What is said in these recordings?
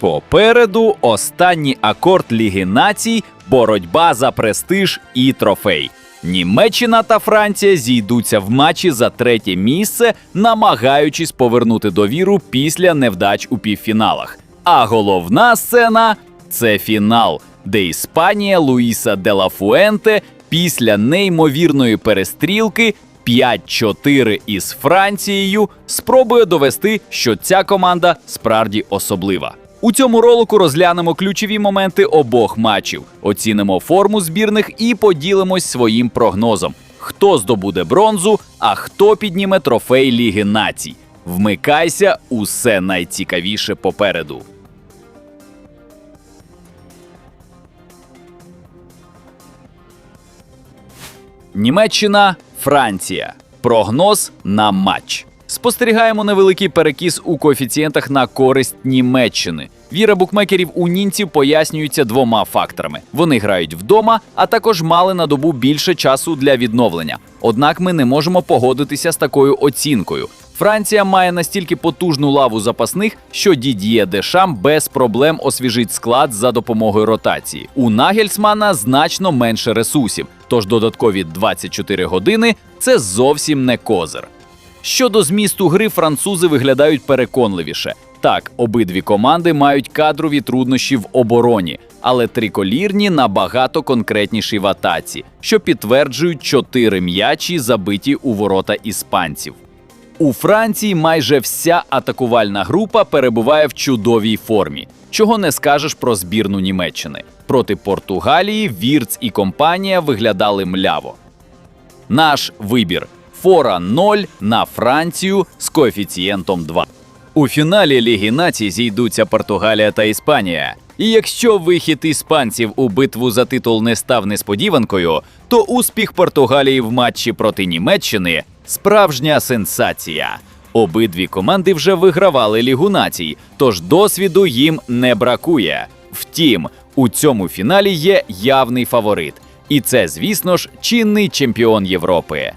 Попереду останній акорд Ліги націй, боротьба за престиж і трофей. Німеччина та Франція зійдуться в матчі за третє місце, намагаючись повернути довіру після невдач у півфіналах. А головна сцена це фінал, де Іспанія Луїса де ла Фуенте після неймовірної перестрілки 5-4 із Францією спробує довести, що ця команда справді особлива. У цьому ролику розглянемо ключові моменти обох матчів, оцінимо форму збірних і поділимось своїм прогнозом: хто здобуде бронзу, а хто підніме трофей Ліги націй. Вмикайся, усе найцікавіше попереду. Німеччина, Франція. Прогноз на матч. Спостерігаємо невеликий перекіс у коефіцієнтах на користь Німеччини. Віра букмекерів у німців пояснюється двома факторами: вони грають вдома, а також мали на добу більше часу для відновлення. Однак ми не можемо погодитися з такою оцінкою. Франція має настільки потужну лаву запасних, що Дід'є Дешам без проблем освіжить склад за допомогою ротації. У Нагельсмана значно менше ресурсів, тож додаткові 24 години це зовсім не козир. Щодо змісту гри, французи виглядають переконливіше. Так, обидві команди мають кадрові труднощі в обороні, але триколірні набагато конкретніші в атаці, що підтверджують чотири м'ячі, забиті у ворота іспанців. У Франції майже вся атакувальна група перебуває в чудовій формі, чого не скажеш про збірну Німеччини. Проти Португалії Вірц і компанія виглядали мляво. Наш вибір фора 0 на Францію з коефіцієнтом 2. У фіналі Ліги націй зійдуться Португалія та Іспанія. І якщо вихід іспанців у битву за титул не став несподіванкою, то успіх Португалії в матчі проти Німеччини справжня сенсація. Обидві команди вже вигравали Лігу націй, тож досвіду їм не бракує. Втім, у цьому фіналі є явний фаворит, і це, звісно ж, чинний чемпіон Європи.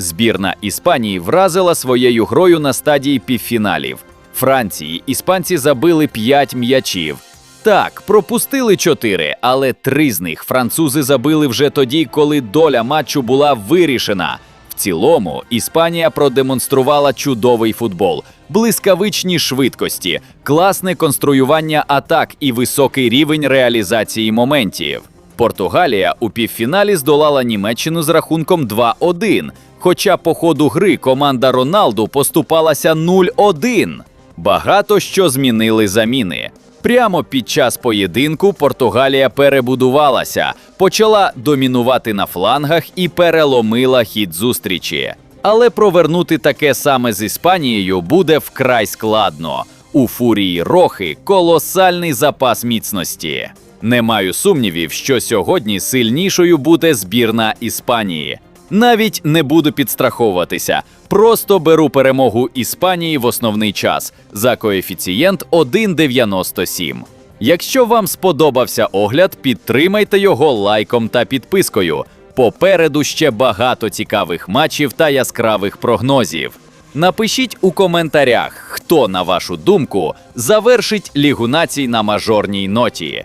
Збірна Іспанії вразила своєю грою на стадії півфіналів. Франції іспанці забили 5 м'ячів. Так, пропустили 4, але три з них французи забили вже тоді, коли доля матчу була вирішена. В цілому Іспанія продемонструвала чудовий футбол, блискавичні швидкості, класне конструювання атак і високий рівень реалізації моментів. Португалія у півфіналі здолала Німеччину з рахунком 2-1, хоча по ходу гри команда Роналду поступалася 0-1. Багато що змінили заміни. Прямо під час поєдинку Португалія перебудувалася, почала домінувати на флангах і переломила хід зустрічі. Але провернути таке саме з Іспанією буде вкрай складно. У фурії Рохи колосальний запас міцності. Не маю сумнівів, що сьогодні сильнішою буде збірна Іспанії. Навіть не буду підстраховуватися. Просто беру перемогу Іспанії в основний час за коефіцієнт 1,97. Якщо вам сподобався огляд, підтримайте його лайком та підпискою. Попереду ще багато цікавих матчів та яскравих прогнозів. Напишіть у коментарях, хто, на вашу думку, завершить Лігу націй на мажорній ноті.